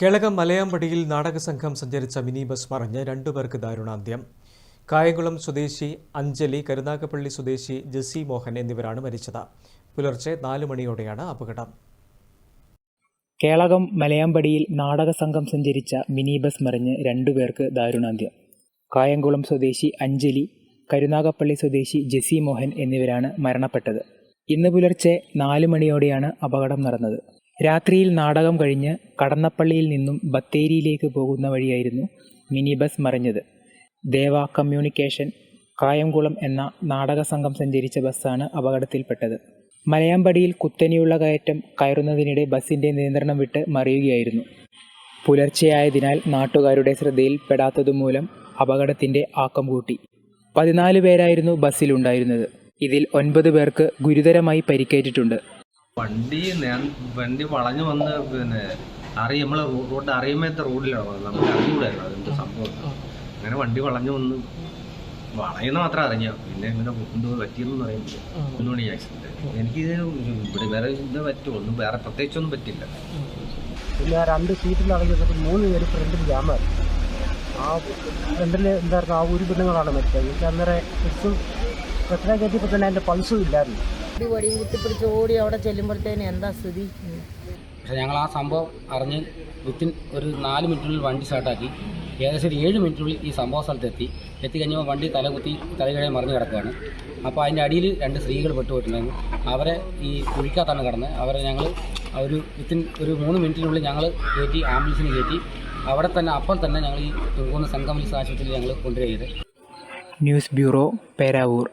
കേളകം മലയാമ്പടിയിൽ നാടകസംഘം സഞ്ചരിച്ച mini bus മറിഞ്ഞ് രണ്ടുപേർക്ക് ദാരുണാന്ത്യം. കായംകുളം സ്വദേശി അഞ്ജലി കരുനാഗപ്പള്ളി സ്വദേശി ജെസി മോഹൻ എന്നിവരാണ് മരിച്ചത്. പുലർച്ചെ നാല് മണിയോടെയാണ് അപകടം. കേളകം മലയാമ്പടിയിൽ നാടകസംഘം സഞ്ചരിച്ച മിനി ബസ് മറിഞ്ഞ് രണ്ടുപേർക്ക് ദാരുണാന്ത്യം. കായംകുളം സ്വദേശി അഞ്ജലി കരുനാഗപ്പള്ളി സ്വദേശി ജെസി മോഹൻ എന്നിവരാണ് മരണപ്പെട്ടത്. ഇന്ന് പുലർച്ചെ നാല് മണിയോടെയാണ് അപകടം നടന്നത്. രാത്രിയിൽ നാടകം കഴിഞ്ഞ് കടന്നപ്പള്ളിയിൽ നിന്നും ബത്തേരിയിലേക്ക് പോകുന്ന വഴിയായിരുന്നു മിനി ബസ് മറിഞ്ഞത്. ദേവ കമ്മ്യൂണിക്കേഷൻ കായംകുളം എന്ന നാടക സംഘം സഞ്ചരിച്ച ബസ്സാണ് അപകടത്തിൽപ്പെട്ടത്. മലയാമ്പടിയിൽ കുത്തനെയുള്ള കയറ്റം കയറുന്നതിനിടെ ബസ്സിന്റെ നിയന്ത്രണം വിട്ട് മറിയുകയായിരുന്നു. പുലർച്ചെയായതിനാൽ നാട്ടുകാരുടെ ശ്രദ്ധയിൽപ്പെടാത്തതുമൂലം അപകടത്തിന്റെ ആക്കം കൂട്ടി. പതിനാല് പേരായിരുന്നു ബസ്സിലുണ്ടായിരുന്നത്. ഇതിൽ ഒൻപത് പേർക്ക് ഗുരുതരമായി പരിക്കേറ്റിട്ടുണ്ട്. വണ്ടി ഞാൻ വണ്ടി വളഞ്ഞു വന്ന് പിന്നെ അറിയ നമ്മളെ റോഡ് അറിയുമ്പോഴത്തെ റോഡിലാണ് വന്നത് നമുക്ക് അറിഞ്ഞൂടായിരുന്നു അതിന്റെ സംഭവം. അങ്ങനെ വണ്ടി വളഞ്ഞു വന്ന് വളയുന്ന മാത്രം അറിഞ്ഞ പിന്നെ ഇങ്ങനെ എന്തോ പറ്റിയെന്ന് പറയുമ്പോൾ ഒന്നും മണി ആക്സിഡന്റ് എനിക്ക് ഇവിടെ വേറെ ഇത് പറ്റുമോ ഒന്നും വേറെ പ്രത്യേകിച്ചൊന്നും പറ്റില്ല. പിന്നെ രണ്ട് സീറ്റിൽ ഇറങ്ങിയപ്പോൾ മൂന്ന് പേര് ഫ്രണ്ടിൽ ജാമായിരുന്നു ആ ഫ്രണ്ടിൽ എന്തായിരുന്നു? ആ ഒരു പെണ്ണുങ്ങളാണ് മരിച്ചത്. എനിക്ക് അന്നേരം എക്സും എത്ര കയറ്റിയപ്പോൾ തന്നെ അതിന്റെ പൾസും ഇല്ലായിരുന്നു. ഒരു വടിയും കുത്തിപ്പിടിച്ച് ഓടി അവിടെ ചെല്ലുമ്പോഴത്തേന് എന്താ സ്ഥിതി? പക്ഷേ ഞങ്ങൾ ആ സംഭവം അറിഞ്ഞ് വിത്തിൻ ഒരു നാല് മിനിറ്റിനുള്ളിൽ വണ്ടി സ്റ്റാർട്ടാക്കി. ഏകദേശം ഒരു ഏഴ് മിനിറ്റിനുള്ളിൽ ഈ സംഭവ സ്ഥലത്തെത്തി. എത്തിക്കഴിഞ്ഞപ്പോൾ വണ്ടി തലകുത്തി തലകിഴെ മറിഞ്ഞ് കിടക്കുകയാണ്. അപ്പോൾ അതിന്റെ അടിയിൽ രണ്ട് സ്ത്രീകൾ പെട്ടുപോയിട്ടുണ്ടായിരുന്നു. അവരെ ഈ കുഴിക്കാത്താണ് കിടന്നത്. അവരെ ഞങ്ങൾ ഒരു വിത്തിൻ ഒരു മൂന്ന് മിനിറ്റിനുള്ളിൽ ഞങ്ങൾ കയറ്റി ആംബുലൻസിന് കയറ്റി. അവിടെ തന്നെ അപ്പോൾ തന്നെ ഞങ്ങൾ ഈ തുറക്കുന്ന സംഘം ആശുപത്രിയിൽ ഞങ്ങൾ കൊണ്ടുപോയത് ന്യൂസ് ബ്യൂറോ പേരാവൂർ.